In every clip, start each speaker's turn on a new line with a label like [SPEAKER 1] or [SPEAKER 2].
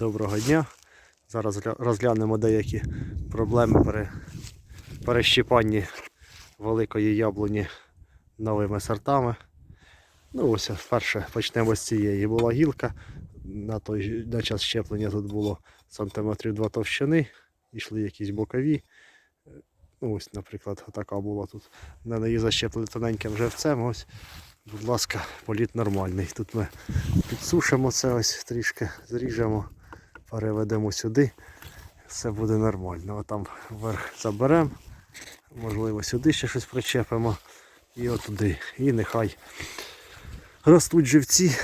[SPEAKER 1] Доброго дня. Зараз розглянемо деякі проблеми при перещіпанні великої яблуні новими сортами. Ну ось перше почнемо з цієї. Була гілка. На той на час щеплення тут було сантиметрів 2 товщини, йшли якісь бокові. Ну, ось, наприклад, така була тут. На неї защепили тоненьким живцем. Ось, будь ласка, політ нормальний. Тут ми підсушимо це ось трішки, зріжемо, переведемо сюди. Все буде нормально. Отам вверх заберемо. Можливо, сюди ще щось причепимо. І отуди. І нехай ростуть живці,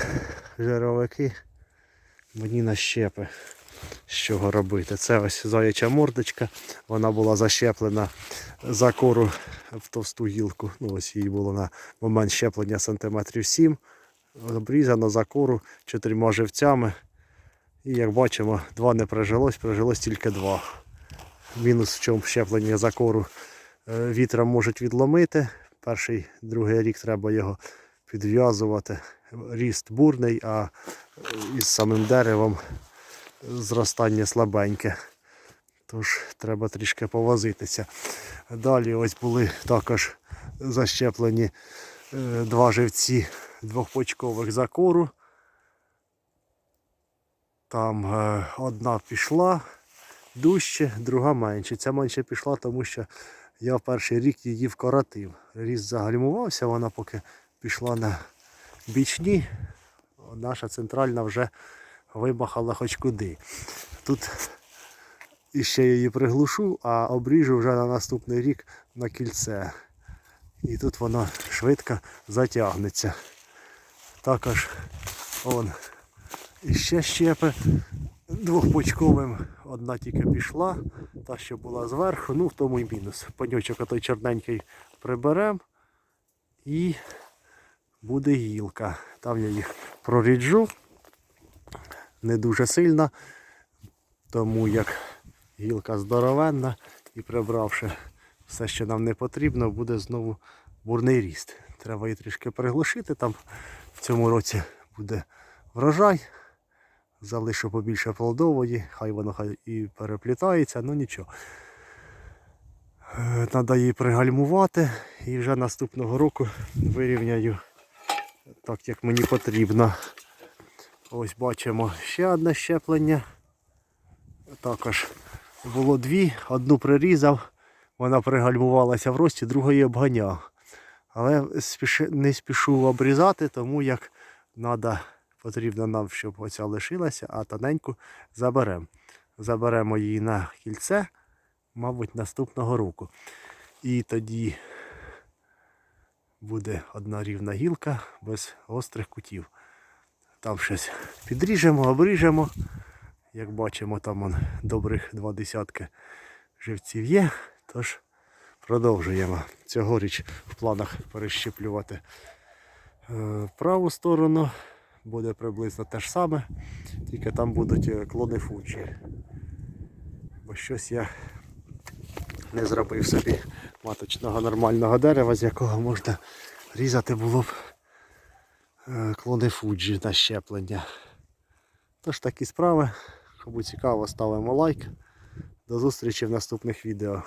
[SPEAKER 1] жировики. Мені на щепи. З чого робити? Це ось заяча мордочка. Вона була защеплена за кору в товсту гілку. Ну, ось її було на момент щеплення сантиметрів 7. Обрізано за кору чотирма живцями. І як бачимо, два не прижилось, прижилось тільки два. Мінус в чому щеплення за кору е, вітром можуть відломити. Перший, другий рік треба його підв'язувати. Ріст бурний, а із самим деревом зростання слабеньке. Тож треба трішки повозитися. Далі ось були також защеплені е, два живці двохпочкових закору. Там е, одна пішла дужче, друга менше. Ця менше пішла, тому що я перший рік її вкоротив. Ріст загальмувався, вона поки пішла на бічні. Наша центральна вже вимахала хоч куди. Тут іще її приглушу, а обріжу вже на наступний рік на кільце. І тут воно швидко затягнеться. Також он іще щепи двохпочковим. Одна тільки пішла, та що була зверху, ну в тому і мінус. Панючок отой чорненький приберемо і буде гілка. Там я їх проріджу не дуже сильно, тому як гілка здоровенна і прибравши все, що нам не потрібно, буде знову бурний ріст. Треба її трішки приглушити. Там в цьому році буде врожай. Залишу побільше плодової, хай воно хай і переплітається, ну нічого. Треба її пригальмувати і вже наступного року вирівняю так, як мені потрібно. Ось бачимо ще одне щеплення. Також було дві, одну прирізав, вона пригальмувалася в рості, другої обганяв. Але не спішу обрізати, тому як треба, потрібно нам, щоб оця лишилася, а тоненьку заберемо. Заберемо її на кільце, мабуть, наступного року. І тоді буде одна рівна гілка без гострих кутів. Там щось підріжемо, обріжемо. Як бачимо, там он добрих два десятки живців є. Тож продовжуємо. Цьогоріч в планах перещеплювати е, праву сторону. Буде приблизно те ж саме, тільки там будуть е, клони фуджі. Бо щось я не зробив собі маточного нормального дерева, з якого можна різати було б е, клони фуджі на щеплення. Тож такі справи. Кому цікаво, ставимо лайк. До зустрічі в наступних відео.